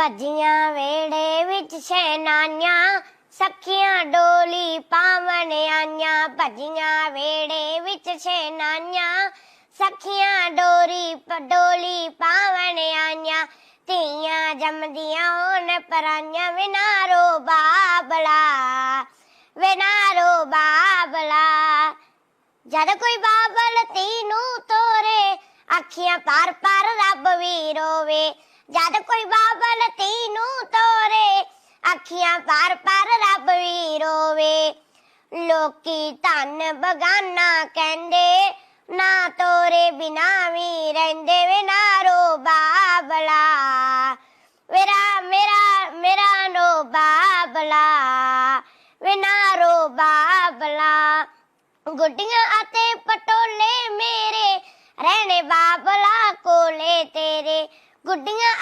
ਭੱਜੀਆਂ ਵੇੜੇ ਵਿੱਚ ਛੇਨਾਈਆਂ ਸਖੀਆਂ ਡੋਲੀ ਪਾਵਣ ਆਈਆਂ। ਭੱਜੀਆਂ ਵੇੜੇ ਵਿੱਚ ਛੇਨਾਈਆਂ ਸਖੀਆਂ ਡੋਰੀ ਡੋਲੀ ਪਾਵਣ ਆਈਆਂ। ਧੀਆਂ ਜੰਮਦੀਆਂ ਹੋਣ ਪਰਾਈਆਂ ਵਿਨਾਰੋ ਬਾਬਲਾ ਵਿਨਾਰੋ ਬਾਬਲਾ। ਜਦ ਕੋਈ ਬਾਬਲ ਤੀ ਨੂੰ ਤੋਰੇ, ਅੱਖੀਆਂ ਪਰ ਪਰ ਰੱਬ ਵੀ ਰੋਵੇ। ਜਦ ਕੋਈ ਬਾਬਲ ਤੀਨੂੰ ਤੋਰੇ, ਅੱਖੀਆਂ ਪਰ ਪਰ ਰੱਬ ਵੀ ਰੋਵੇ। ਲੋਕੀ ਧਨ ਬਗਾਨਾ ਕਹਿੰਦੇ, ਨਾ ਤੋਰੇ ਬਿਨਾ ਵੀ ਰਹਿੰਦੇ ਵੇ ਨਾਰੋ ਬਾਬਲਾ ਮੇਰਾ ਮੇਰਾ ਮੇਰਾ ਨੋ ਬਾਬਲਾ ਵੇ ਨਾਰੋ ਬਾਬਲਾ ਗੁੱਡੀਆਂ ਅਤੇ ਪਟੋਲੇ ਮੇਰੇ, ਰਹਿਣੇ ਬਾਬਲਾ ਕੋਲੇ ਤੇਰੇ। ਗੁੱਡੀਆਂ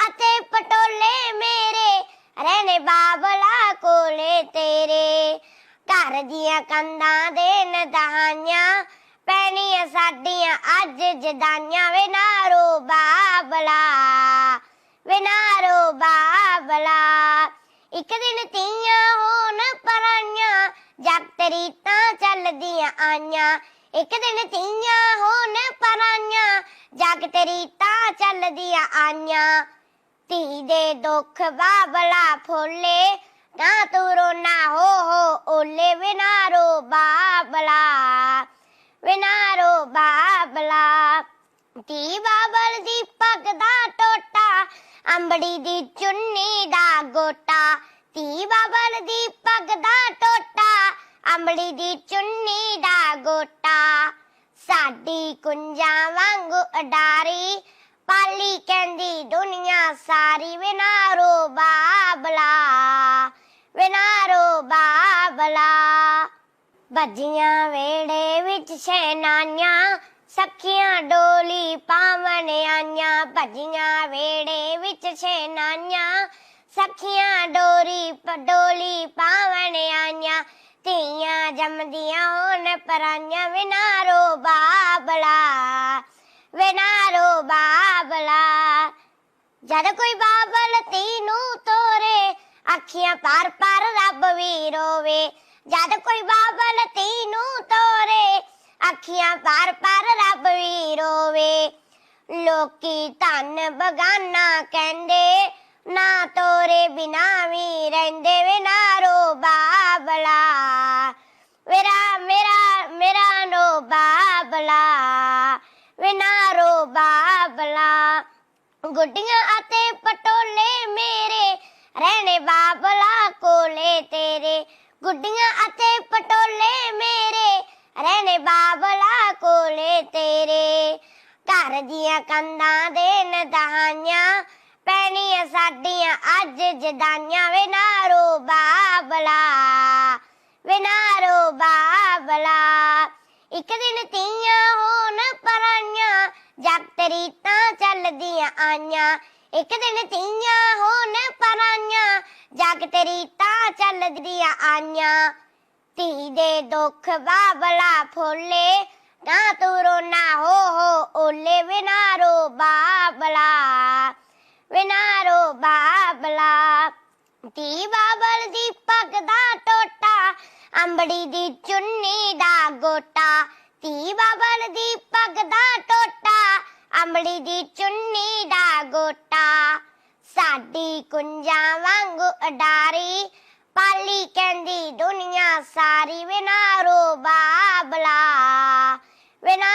ਘਰ ਦੀਆਂ ਕੰਧਾਂ ਦੇ ਨਦਾਈਆਂ ਪੈਣੀਆਂ ਸਾਡੀਆਂ ਅੱਜ ਜਦਾਈਆਂ ਵੇ ਨਾਰੋ ਬਾਬਲਾ ਵੇ ਨਾਰੋ ਬਾਬਲਾ। ਇੱਕ ਦਿਨ ਤੀਆਂ ਹੋਣ ਪਰਾਈਆਂ ਜਦ ਤੇਰੀ ਚੱਲਦੀਆਂ ਆਈਆਂ। ਇੱਕ ਦਿਨ ਤੀਆਂ ਹੋਣ ਪਰਾਈਆਂ ਜਗ ਤੇਰੀ ਤਾਂ ਚੱਲਦੀਆਂ ਆਈਆਂ। ਧੀ ਦੇ ਦੁੱਖ ਬਾਬਲਾ ਫੋਲੇ ਨਾ ਤੂੰ ਰੋਣਾ ਹੋ ਹੋ ਓਲੇ ਵਿਨਾਰੋ ਬਾਬਲਾ ਵਿਨਾਰੋ ਬਾਬਲਾ। ਧੀ ਬਾਬਲ ਦੀ ਪੱਗ ਦਾ ਟੋਟਾ, ਅੰਬੜੀ ਦੀ ਚੁੰਨੀ ਦਾ ਗੋਟਾ। ਧੀ ਬਾਬਲ ਦੀ ਪੱਗ ਦਾ ਟੋਟਾ, ਅੰਬੜੀ ਦੀ ਚੁੰਨੀ ਦਾ ਗੋਟਾ। ਸਾਡੀ ਕੁੰਜਾਂ ਵਾਂਗੂ ਅਡਾਰੀ, ਪਾਲੀ ਕਹਿੰਦੀ ਦੁਨੀਆ ਸਾਰੀ ਵਿਨਾਰੋ। ਭੱਜੀਆਂ ਵੇੜੇ ਵਿੱਚ ਛੇਨਾਈਆਂ ਸਖੀਆਂ ਡੋਲੀ ਪਾਵਣ ਆਈਆਂ। ਭੱਜੀਆਂ ਵੇੜੇ ਵਿੱਚ ਛੇਨਾਈਆਂ ਸਖੀਆਂ ਡੋਰੀ ਪਡੋਲੀ ਪਾਵਣ ਆਈਆਂ। ਧੀਆਂ ਜੰਮਦੀਆਂ ਹੋਣ ਪਰਾਈਆਂ ਵਿਨਾਰੋ ਬਾਬਲਾ ਵਿਨਾਰੋ ਬਾਬਲਾ। ਜਦ ਕੋਈ ਬਾਬਲ ਤੀ ਨੂੰ ਤੋਰੇ, ਅੱਖੀਆਂ ਪਰ ਪਰ ਰੱਬ ਵੀ ਰੋਵੇ ਜਦ ਕੋਈ ਬਾਬਲ ਅੱਖੀਆਂ ਪਰ ਪਰ ਰੱਬ ਵੀ ਰੋਵੇ। ਲੋਕੀ ਧਨ ਬਗਾਨਾ ਕਹਿੰਦੇ, ਨਾ ਤੋਰੇ ਬਿਨਾ ਵੀ ਰਹਿੰਦੇ ਵੇ ਨਾਰੋ ਬਾਬਲਾ ਮੇਰਾ ਮੇਰਾ ਮੇਰਾ ਨੋ ਬਾਬਲਾ ਵਿਨਾਰੋ ਬਾਬਲਾ ਗੁੱਡੀਆਂ ਅਤੇ ਪਟੋਲੇ ਮੇਰੇ, ਰਹਿਣੇ ਬਾਬਲਾ ਕੋਲੇ ਤੇਰੇ। ਗੁੱਡੀਆਂ ਅਤੇ ਰਹਿਣੇ ਬਾਬਲਾ ਕੋਲੇ ਤੇਰੇ। ਘਰ ਦੀਆਂ ਕੰਧਾਂ ਦੇ ਨਦਾਈਆਂ ਪੈਣੀਆਂ ਸਾਡੀਆਂ ਅੱਜ ਜਦਾਈਆਂ ਵੇ ਨਾਰੋ ਬਾਬਲਾ ਵੇ ਨਾਰੋ ਬਾਬਲਾ। ਇੱਕ ਦਿਨ ਤੀਆਂ ਹੋਣ ਪਰਾਈਆਂ, ਜਦ ਤੇਰੀ ਤਾਂ ਚੱਲਦੀਆਂ ਆਈਆਂ। ਇੱਕ ਦਿਨ ਤੀਆਂ ਹੋਣ ਪਰਾਈਆਂ ਜਗ ਤੇਰੀ ਤਾਂ ਚੱਲਦੀਆਂ ਆਈਆਂ। ਧੀ ਦੇ ਦੁੱਖ ਬਾਬਲਾ ਫੋਲੇ। ਨਾ ਤੂੰ ਰੋਣਾ ਹੋ ਹੋ ਓਲੇ, ਵਿਨਾਰੋ ਬਾਬਲਾ। ਵਿਨਾਰੋ ਬਾਬਲਾ। ਧੀ ਬਾਬਲ ਦੀ ਪੱਗ ਦਾ ਟੋਟਾ, ਅੰਬੜੀ ਦੀ ਚੁੰਨੀ ਦਾ ਗੋਟਾ। ਧੀ ਬਾਬਲ ਦੀ ਪੱਗ ਦਾ ਟੋਟਾ, ਅੰਬੜੀ ਦੀ ਚੁੰਨੀ ਦਾ ਗੋਟਾ। ਸਾਡੀ ਕੁੰਜਾਂ ਵਾਂਗੂ ਅਡਾਰੀ ਪਾਲੀ ਕਹਿੰਦੀ ਦੁਨੀਆ ਸਾਰੀ ਵਿਨਾ ਰੋਬਾ ਬਲਾ ਵਿਨਾ